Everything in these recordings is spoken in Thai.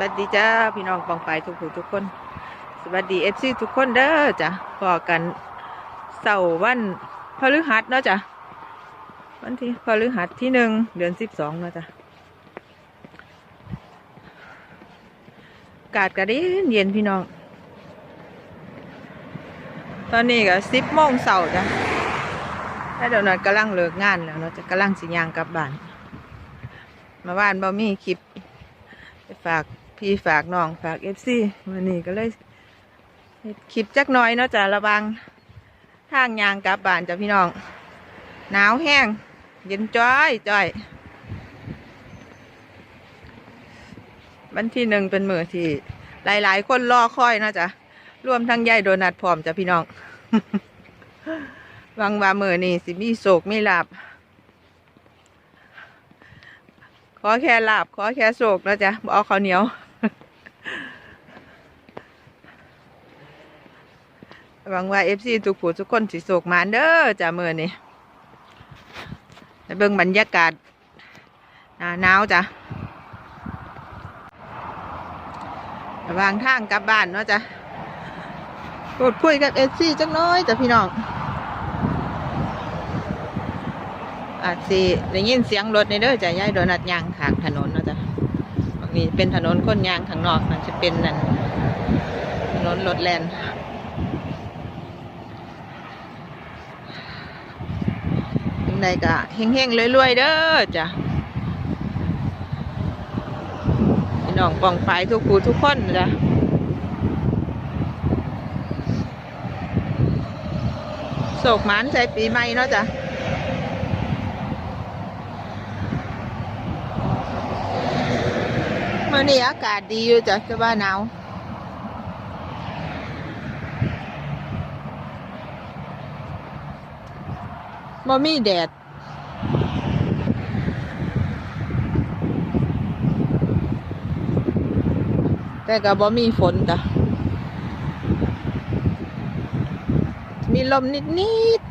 วัสดีจ้าพี่น้องปองไปทุกผู้ทุกคน สวัสดีเอฟซีทุกคนเด้อจ้ะพอกันเสาร์วันพฤหัสเนาะจ้ะวันที่พฤหัสที่หนึ่งเดือนสิบสองเนาะจ้ะอากาศก็ดีเย็นพี่น้อง ตอนนี้ก็สิบโมงเสาร์จ้ะแล้วเดี๋ยวนั้นกำลังเลิกงานแล้วเนาะจะกำลังสิยางกลับบ้าน มาบ้านบ่มีคลิปไปฝาก พี่ฝากน้องฝากเอฟซีวันนี้ก็เลยคลิปจักน้อยเนาะจ้ะระวังทางยางกลับบ้านจ้ะพี่น้อง หนาวแห้ง เย็นจ้อยจ้อยวันที่หนึ่งเป็นมือที่ หลายๆ คนรอคอยเนาะจ้ะรวมทั้งยายโดนัทพร้อมจ้ะพี่น้องวังว่ามือนี่สิมีโศกมีลาบขอแค่หลาบขอแค่โศกนะจ๊ะบเอาข้าวเหนียว หวังว่าเอฟซีทุกผู้ทุกคนสิโศกมานเด้อจ้ะมือนี่เบิ่งบรรยากาศหนาหนาวจ้ะระวางทางกลับบ้านเนาะจ้ะพูดคุยกับเอฟซีจังน้อยจ้ะพี่น้องอาจสิได้ยินเสียงรถในเด้อจะย้ายโดนัดยางขางถนนเนาะจ้ะบางทีเป็นถนนคนยางข้างนอกมันจะเป็นนั่นถนนรถแลน งไงก็เฮงๆรวยๆเด้อจ้ะพี่น้องปองไปทุกผู้ทุกคนนะจ้ะโศกหมานใส่ปีใหม่เนาะจ้ะมื่อนี้อากาศดีอยู่จ้ะจะว่าหนาว บ่มีแดด แต่ก็บ่มีฝนจ้ะมีลมนิดๆ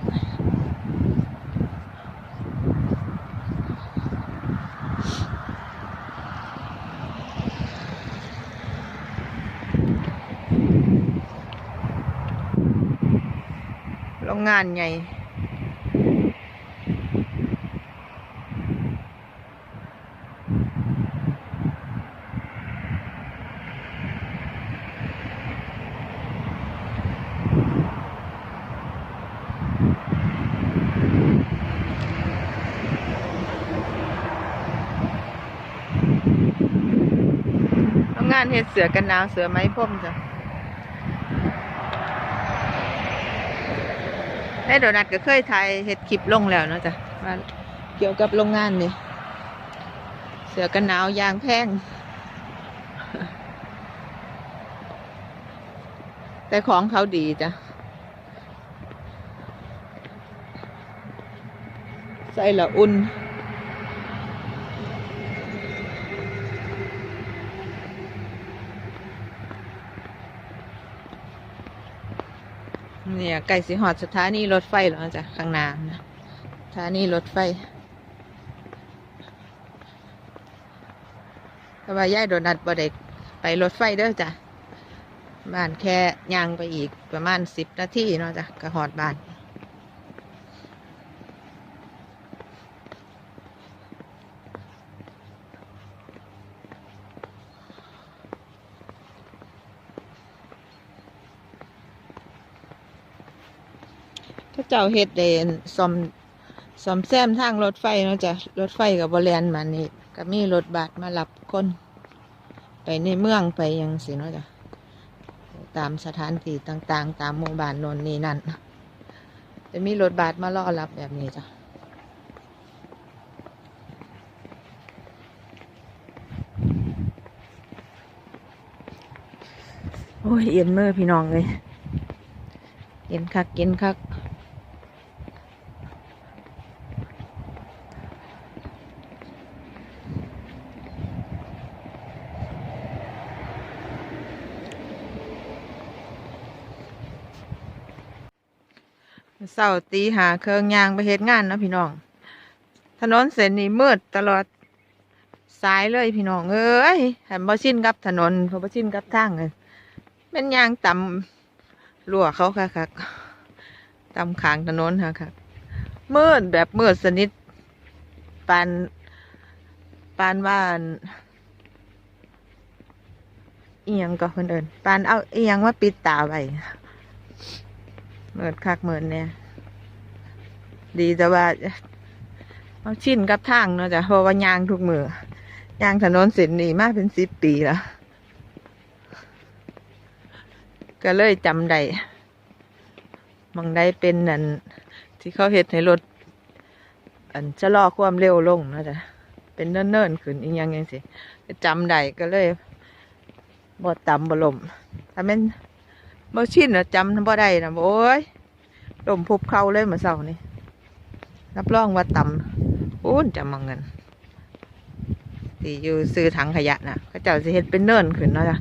โรงงานใหญ่านเฮ็ดเสือกันหนาวเสือไม้พรมจ้ะแม่โดนัทก็เคยถ่ายเฮ็ดคลิปลงแล้วเนาะจ้ะว่าเกี่ยวกับโรงงานนี่ เสือกันหนาวยางแพง แต่ของเขาดีจ้ะ ใส่ละอุ่น เนี่ยไก่สีหอดสถานีรถไฟหรอจ้ะข้างหน้านะสถานีรถไฟแต่ว่าย่ายโดนัดบ่ได้ไปรถไฟเด้อจ้ะบ้านแค่ย่างไปอีกประมาณสิบนาทีเนาะจ้ะก็หอดบ้าน เจ้าเฮ็ดเดนซ่อมซ่อมแซมทางรถไฟเนาะจ้ะรถไฟกับบริเวณมานี่ก็มีรถบัสมารับคน ไปในเมืองไปยังสิเนาะจ้ะตามสถานที่ต่างๆ ตามหมู่บ้านนนนี่นั่นจะมีรถบัสมารอรับแบบนี้จ้ะโอ้ยเอ็นเมือพี่น้องเลยเย็นคักเย็นคัก เสาตีหาเครื่องยางไปเฮ็ดงานเนาะพี่น้อง ถนนเส้นนี้มืดตลอดสายเลยพี่น้องเอ้ยแถมบ่ชินกับถนนเพราบ่ชินกับทางเลยเป็นยางต่ำรั่วเขาค่ะค่ะต่ำขางถนนค่ะค่ะมืดแบบมืดสนิทปานปานว่านเอียงก็คนเดินปานเอาเอียงว่าปิดตาไว้เมิดคักเมิดเนี่ย ดีแต่ว่าเอาชินกับทางเนาะจ้ะเพราะว่ายางทุกมือยางถนนเส้นนี้มาเป็นสิบปีแล้วก็เลยจำได้บางได้เป็นนั่นที่เขาเฮ็ดให้รถอันชะล่อความเร็วลงเนาะจ้ะเป็นเนิ่นๆขึ้นอีกอย่างยังสิจำได้ก็เลยบ่ต่ำบ่ลมถ้าแม่นบ่ชินอะจำบ่ได้นะโอ้ยลมพุบเข้าเลยเหมื่อเช้านี่ รับรองว่าต่ำอู้นจะมองเงินที่อยู่ซื้อถังขยะน่ะเขาเจ้าสิเฮ็ดเป็นเนินขึ้นเนาะจ้ะ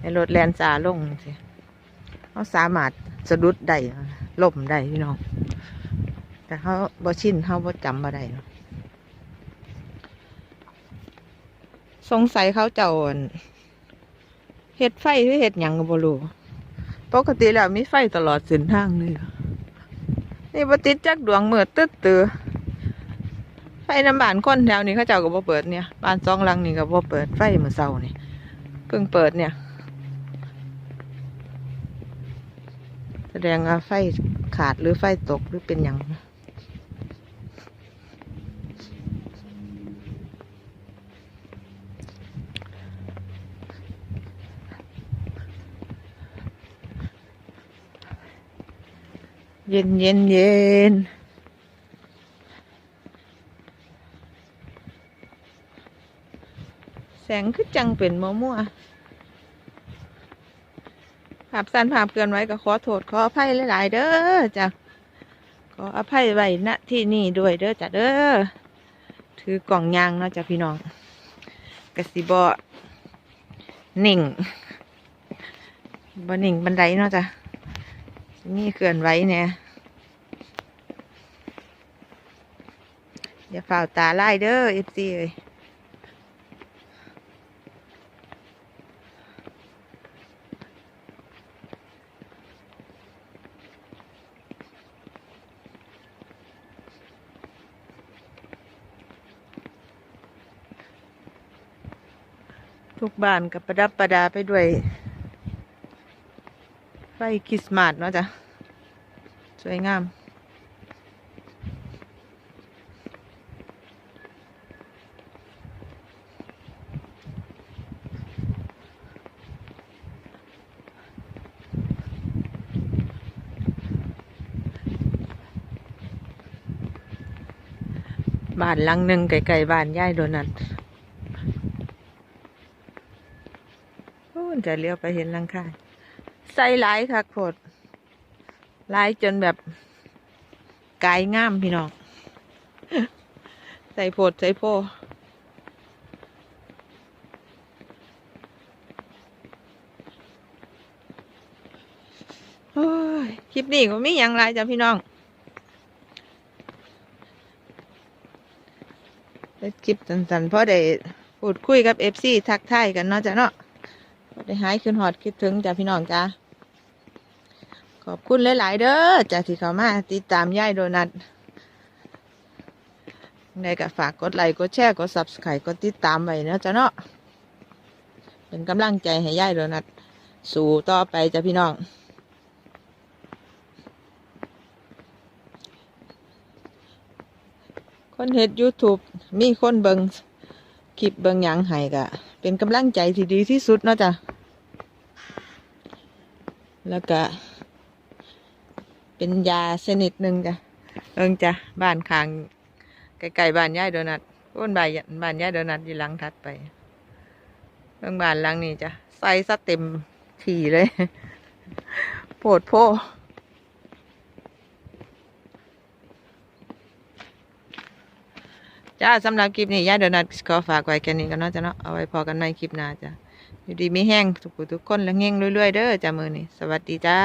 ให้รถแลนซาลงสิเขาสามารถสะดุดได้ล่มได้พี่น้อง แต่เขาบ่ชินเขาบ่จำบ่ได้เนาะสงสัยเขาเจ้าอั่นเฮ็ดไฟหรือเฮ็ดหยังก็บ่รู้ปกติแล้วมีไฟตลอดเส้นทางเลย นี่ปติดจักดวงเมือตึ๊ดตือไฟน้ำบานคนแถวนี้เขาเจ้าก็บ่เปิดเนี่ยบ้านสองหลังนี่ก็บ่เปิดไฟเมื่อเช้านี่เพิ่งเปิดเนี่ย แสดงว่าไฟขาดหรือไฟตกหรือเป็นอยัง เย็นเย็นเย็นแสงคือจังเป็นมัวมัวๆภาพสั้นภาพเกินไว้ก็ขอโทษขออภัยหลายๆเด้อจ้ะขออภัยไว้ณที่นี่ด้วยเด้อจ้ะเด้อถือกล่องยางเนาะจ้ะพี่น้องกสิบอหนิ่งบ่นิ่งบันไดเนาะจ้ะ นี่เกินไว้เนี่ยอย่าฝ่าตาไล่เด้อเอฟซีเอ้ยทุกบ้านกับประดับประดาไปด้วย ไฟคริสต์มาสเนาะจ้ะ สวยงาม บ้านหลังหนึ่งไกลๆบ้านย่ายโดนัทจะเลี้ยวไปเห็นลังคา ใส่หลายค่ะโคตรหลายจนแบบกายงามพี่น้อง ใส่โพดใส่โป้คลิปนี้ก็มีอย่างไรจ้ะพี่น้องเป็นคลิปสั้นๆเพราะได้พูดคุยกับเอฟซีทักทายกันเนาะจ้ะเนาะได้หายคืนหอดคิดถึงจ้ะพี่น้องจ้า ขอบคุณหลาย ๆ เด้อจ้ะที่เขามาติดตามย่ายโดนัทในก็ฝากกดไลค์กดแชร์กด subscribe กดติดตามไว้นะจ้ะเนาะเป็นกำลังใจให้ย่ายโดนัทสู่ต่อไปจ้ะพี่น้องคนเฮ็ด YouTube มีคนเบิงคลิปเบิงหยังให้ก็เป็นกำลังใจที่ดีที่สุดเนาะจ้ะ แล้วก็ เป็นยาชนิดหนึ่งจ้ะเอิงจ้ะบ้านคางไกลๆบ้านย่ายโดนัทอ้นบ้านบ้านย่ายโดนัทอยู่หลังถัดไปเอิงบ้านหลังนี้จ้ะใส่ซะเต็มทีเลยโปดโพจ้าสำหรับคลิปนี้ย่ายโดนัทขอฝากไว้แค่นี้กันเนาะจ้ะเนาะเอาไว้พอกันในคลิปหน้าจ้ะอยู่ดีไม่แห้งทุกทุกคนและเง่งเรื่อยๆเด้อจ้ามือนี่สวัสดีจ้า